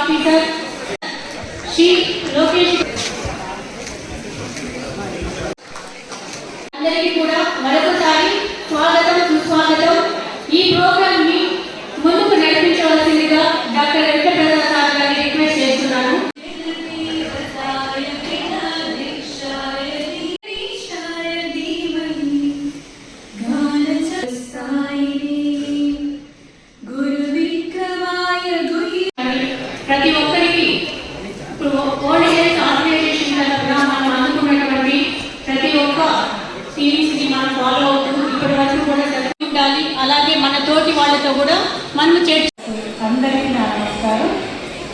Officer. Shri Lokesh. అందరికీ కూడా మరొకసారి స్వాగతం సుస్వాగతం. ఈ ప్రోగ్రామ్ని ముందుకు నడిపించవలసిందిగా డాక్టర్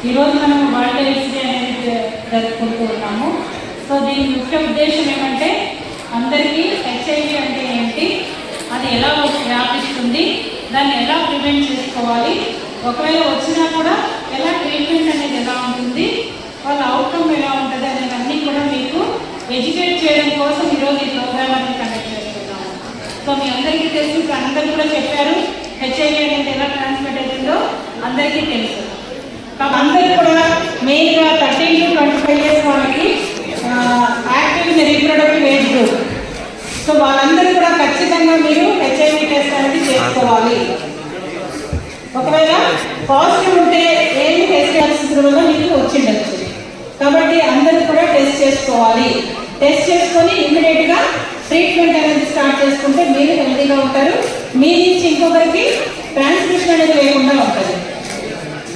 ఈరోజు మనం వరల్డ్ ఎయిడ్స్ డే అనేది జరుపుకుంటూ ఉన్నాము. సో దీని ముఖ్య ఉద్దేశం ఏమంటే అందరికీ హెచ్ఐవి అంటే ఏంటి? అది ఎలా వ్యాపిస్తుంది? దాన్ని ఎలా ప్రివెంట్ చేసుకోవాలి? ఒకవేళ వచ్చినా కూడా ఎలా ట్రీట్మెంట్ అనేది ఎలా ఉంటుంది? వాళ్ళ అవుట్కమ్ ఎలా ఉంటుంది అనేది అన్నీ కూడా మీకు ఎడ్యుకేట్ చేయడం కోసం ఈరోజు ఈ ప్రోగ్రామ్ అనేది కండక్ట్ చేస్తున్నాము. సో మీ అందరికీ తెలుసు ఇప్పుడు అందరు కూడా చెప్పారు హెచ్ఐవి అనేది ఎలా ట్రాన్స్మిట్ అవుతుందో అందరికీ తెలుసు. అందరూ కూడా మెయిన్గా thirteen to twenty five years వాళ్ళకి active reproductive age group so వాళ్ళందరూ కూడా ఖచ్చితంగా మీరు హెచ్ఐవి టెస్ట్ అనేది చేసుకోవాలి. ఒకవేళ పాజిటివ్ ఉంటే ఏమి టెస్ట్ చేయాల్సిన వల్ల మీకు వచ్చిండొచ్చు కాబట్టి అందరూ కూడా టెస్ట్ చేసుకోవాలి. టెస్ట్ చేసుకొని ఇమ్మీడియట్గా ట్రీట్మెంట్ అనేది స్టార్ట్ చేసుకుంటే మీరు హెల్తీగా ఉంటారు. మీ నుంచి ఇంకొకరికి ట్రాన్స్మిషన్ అనేది లేకుండా ఉంటుంది.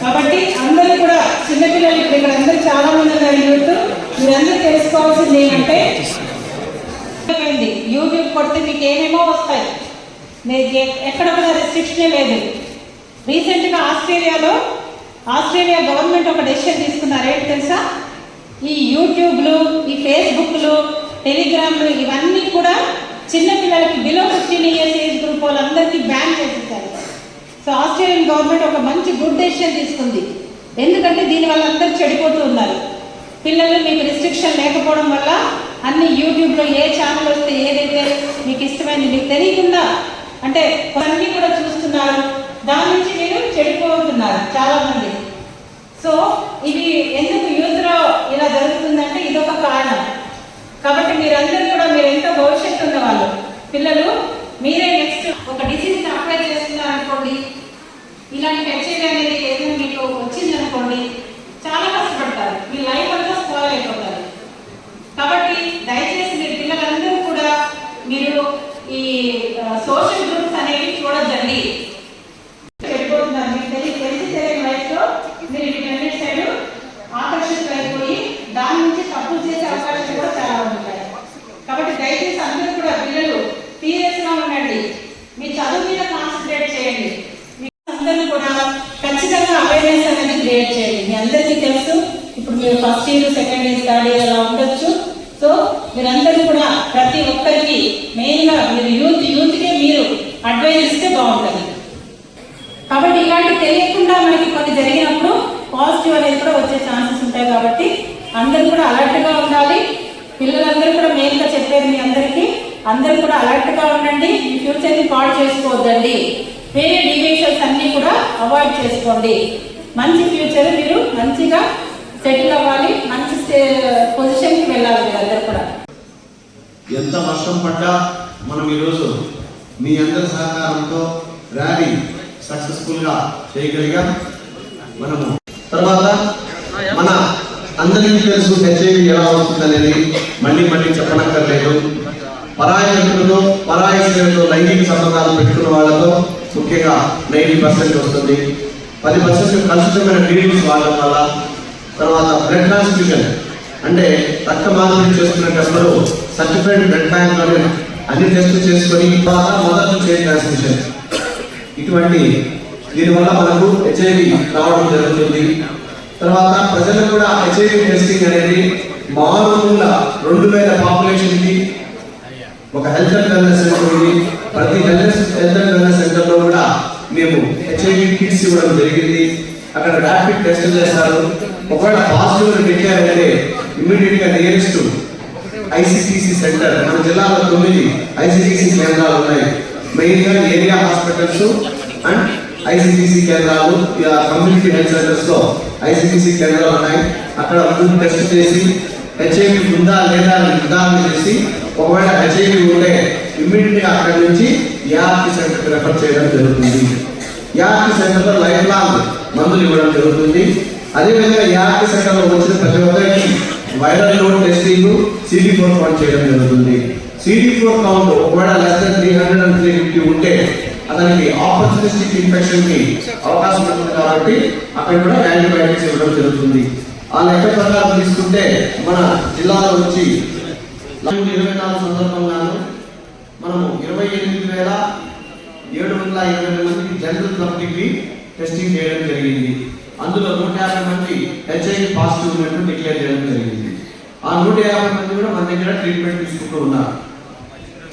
కాబట్టి అందరూ కూడా చిన్నపిల్లలు ఇప్పుడు ఇక్కడ అందరూ చాలా మంది ఉన్నారు మీరందరూ తెలుసుకోవాల్సింది ఏంటంటే యూట్యూబ్ కొడితే మీకు ఏమేమో వస్తాయి మీకు ఎక్కడ కూడా రెస్ట్రిక్షనే లేదు. రీసెంట్గా ఆస్ట్రేలియాలో ఆస్ట్రేలియా గవర్నమెంట్ ఒక డెసిషన్ తీసుకున్నారు. ఏంటి తెలుసా? ఈ యూట్యూబ్లు ఈ ఫేస్బుక్లు టెలిగ్రామ్లు ఇవన్నీ కూడా చిన్నపిల్లలకి below fifteen years age group వాళ్ళందరికీ బ్యాన్ చేసేసారు. సో ఆస్ట్రేలియన్ గవర్నమెంట్ ఒక మంచి గుడ్ డెసిషన్ తీసుకుంది. ఎందుకంటే దీనివల్ల అందరూ చెడిపోతూ ఉన్నారు. పిల్లలు మీకు రిస్ట్రిక్షన్ లేకపోవడం వల్ల అన్ని యూట్యూబ్లో ఏ ఛానల్ వస్తే ఏదైతే మీకు ఇష్టమైంది మీకు తెలియకుండా అంటే అన్నీ కూడా చూస్తున్నారు. దాని నుంచి మీరు చెడిపోతున్నారు చాలామంది. సో ఇది ఎందుకు యూత్లో ఇలా జరుగుతుందంటే ఇదొక కారణం. కాబట్టి మీరందరూ కూడా మీరు ఎంతో భవిష్యత్తు ఉన్నవాళ్ళు పిల్లలు మీరే నెక్స్ట్ ఒక డిసీజ్ని ఇట్లాంటి హెచ్ఐవి అనేది ఏదైనా మీకు వచ్చింది అనుకోండి చాలా కష్టపడతారు మీ లైఫ్ అంతా స్పాయిల్ అయిపోతారు కాబట్టి దయచేసి మీరు పిల్లలందరూ కూడా మీరు ఈ సోషల్ గ్రూప్స్ అనేవి చూడొద్దండి చెడిపోతున్నారు మీకు తెలిసి తెలిసి తెలియని వయసులో మీరు వీటన్నిటి సైడ్ ఆకర్షితులైపోయి దాని నుంచి తప్పులు చేసే అవకాశాలు కూడా చాలా ఉంటాయి కాబట్టి దయచేసి అందరూ కూడా పిల్లలు సీరియస్గా ఉండండి మీ చదువు మీద కాన్సన్ట్రేట్ చేయండి మీ అందరూ కూడా ఖచ్చితంగా అవేర్నెస్ అనేది క్రియేట్ చేయండి. మీ అందరికీ తెలుసు. ఇప్పుడు మీరు first year second year third year అలా ఉండొచ్చు. సో మీరందరూ కూడా ప్రతి ఒక్కరికి మెయిన్గా మీరు యూత్ యూత్కే మీరు అడ్వైజ్ ఇస్తే బాగుంటుంది. కాబట్టి ఇలాంటి తెలియకుండా మనకి కొన్ని జరిగినప్పుడు పాజిటివ్ అనేది కూడా వచ్చే ఛాన్సెస్ ఉంటాయి కాబట్టి అందరూ కూడా అలర్ట్గా ఉండాలి. పిల్లలందరూ కూడా మెయిన్గా చెప్పేది మీ అందరికీ. అందరూ కూడా అలర్ట్గా ఉండండి. మీ ఫ్యూచర్ని పాడు చేసుకోవద్దండి. వేరే డీవియేషన్స్ అన్నీ కూడా అవాయిడ్ చేసుకోండి. మంచి ఫ్యూచర్ మీరు మంచిగా సెటిల్ అవ్వాలి మంచి పొజిషన్కి వెళ్ళాలి మీరందరూ కూడా. ఎంత వర్షం పడ్డా మనం ఈరోజు మీ అందరి సహకారంతో ర్యాలీ సక్సెస్ఫుల్గా చేయగలిగాం. మనము తర్వాత మన అందరికీ తెలుసు హెచ్ఐవి ఎలా వస్తుందనేది మళ్ళీ మళ్ళీ చెప్పనక్కర్లేదు. పరాయి వ్యక్తులతో పరాయి స్త్రీలతో లైంగిక సంబంధాలు పెట్టుకున్న వాళ్ళతో ముఖ్యంగా నైంటీ పర్సెంట్ వస్తుంది. పది పర్సెంట్ కలుషితమైన డ్రింక్స్ వాడడం వల్ల తర్వాత బ్లడ్ ట్రాన్స్ఫ్యూజన్ అంటే రక్త మాదిరి చేసుకునేటప్పుడు సర్టిఫైడ్ బ్లడ్ బ్యాంక్లోనే అన్ని టెస్టులు చేసుకొని తర్వాత మొదటి చైన్ ట్రాన్స్మిషన్ ఇటువంటి దీనివల్ల మనకు హెచ్ఐవి రావడం జరుగుతుంది. తర్వాత ప్రజలు కూడా హెచ్ఐవి టెస్టింగ్ అనేది మారుమూల రెండు వేల పాపులేషన్కి ఒక హెల్త్ అండ్ వెల్నెస్ సెంటర్ ఉంది. ప్రతి హెల్త్ హెల్త్ అండ్ వెల్నెస్ సెంటర్లో కూడా మేము హెచ్ఐవి కిట్స్ ఇవ్వడం జరిగింది. అక్కడ ర్యాపిడ్ టెస్ట్ చేస్తారు ఒకవేళ పాజిటివ్ డిక్లేర్ అయితే ఇమ్మీడియట్గా నియరెస్ట్ ఐసిటిసి సెంటర్ మన జిల్లాలో తొమ్మిది ఐసిటిసి కేంద్రాలు ఉన్నాయి. మెయిన్గా ఏరియా హాస్పిటల్స్ అండ్ ఐసిటిసి కేంద్రాలు కమ్యూనిటీ హెల్త్ సెంటర్స్లో కేంద్రాలు ఉన్నాయి. అక్కడ ఫుడ్ టెస్ట్ చేసి హెచ్ఐవి ఉందా లేదా అని నిర్ధారణ చేసి ఒకవేళ హెచ్ఐవి ఉంటే ఇమ్మీడియట్గా అక్కడి నుంచి ఏఆర్టీ సెంటర్కి రెఫర్ చేయడం జరుగుతుంది. ఏఆర్టీ సెంటర్లో లైఫ్ లాంగ్ మందులు ఇవ్వడం జరుగుతుంది. అదేవిధంగా ఏఆర్టీ సెంటర్లో వచ్చిన ప్రతి ఒక్కరికి viral load testing CD four count చేయడం జరుగుతుంది. సిడి ఫోర్ కౌంట్ ఒకవేళ less than three hundred and three fifty ఉంటే అతనికి ఆపర్చునిస్టిక్ ఇన్ఫెక్షన్కి అవకాశం ఉంటుంది కాబట్టి అక్కడ కూడా యాంటీబయాటిక్స్ ఇవ్వడం జరుగుతుంది. ఆ లెక్క ప్రకారం తీసుకుంటే మన జిల్లాలో వచ్చి ఇరవై నాలుగు సందర్భంగాను మనము ఇరవై ఎనిమిది వేల ఏడు వందల ఇరవై మందికి జనరల్ పబ్లిక్కి టెస్టింగ్ చేయడం జరిగింది. అందులో నూట యాభై మంది హెచ్ఐవి పాజిటివ్ ఉన్నట్టు డిక్లేర్ చేయడం జరిగింది. ఆ నూట యాభై మంది కూడా మన దగ్గర ట్రీట్మెంట్ తీసుకుంటూ ఉన్నారు.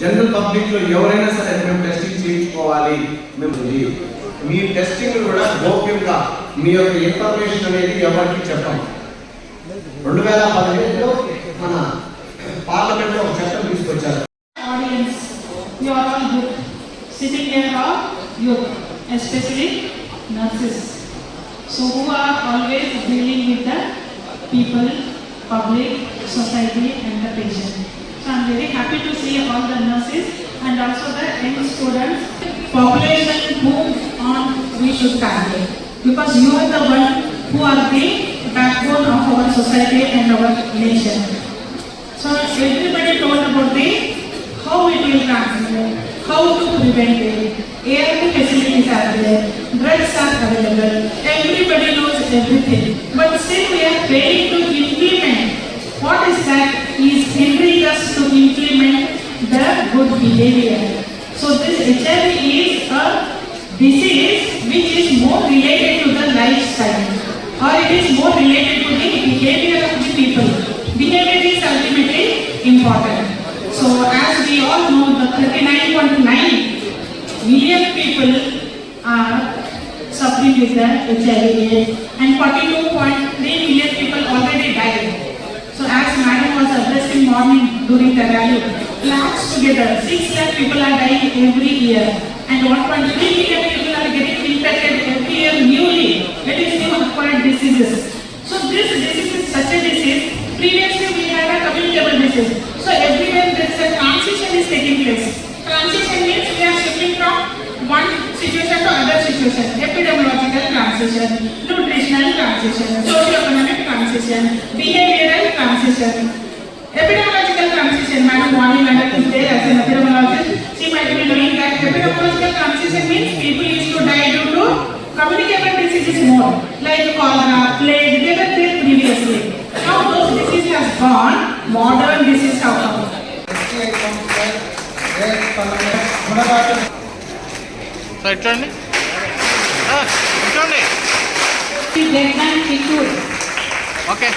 జనరల్ పబ్లిక్లో ఎవరైనా సరే మేము టెస్టింగ్ చేయించుకోవాలి మేము మీ టెస్టింగ్ కూడా గోప్యంగా మీ యొక్క ఇన్ఫర్మేషన్ అనేది ఎవరికి చెప్పండి రెండు వేల పదిహేడులో మన పార్లమెంట్ లో ఒక చట్టం తీసుకొచ్చారు audience, you are all youth. Sitting here are youth, especially nurses. So who are always dealing with the people, public, society and the patient. So I'm very happy to see all the nurses and also the young students. Population whom on we should target. Because you are the one who are the backbone of our society and our nation. So everybody told about the how it will transmit, how to prevent it, ART facilities are there, drugs are available, everybody knows everything. But still we are failing to implement. What is that is hindering us to implement the good behavior. So this HIV is a disease which is more related to the lifestyle or it is more related to the behavior of the people. Behavior important. So as we all know, the 39.9 million people are suffering with the HIV and 42.3 million people already died. So as madam was addressing morning during the rally, lakhs together, 6 lakh people are dying every year and 1.3 million people are getting infected every year newly. That is new acquired diseases. So this disease is such a disease. Previously we had communicable disease. So everywhere there is a transition is taking place. Transition means we are shifting from one situation to other situation. Epidemiological transition, nutritional transition, socio-economic transition, behavioral transition. Epidemiological transition, Madam Wani Madam is there as an epidemiologist. She might be knowing that epidemiological transition means people used to die due to communicable diseases more, like cholera, plague, they were there previously. Now those diseases has gone, modern disease have come. Sir ఇట్లండి ఇట్లండి blood bank Chittoor okay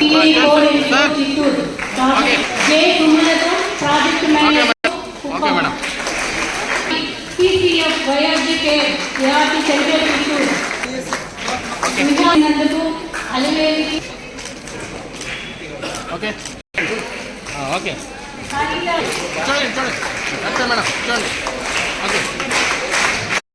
TV code sir Chittoor okay. J Sumalatha project manager okay madam CCF biology care ART centre Chittoor okay విధానందుకు Alivelu okay okay సాగిత చూడండి చూడండి అంతే madam చూడండి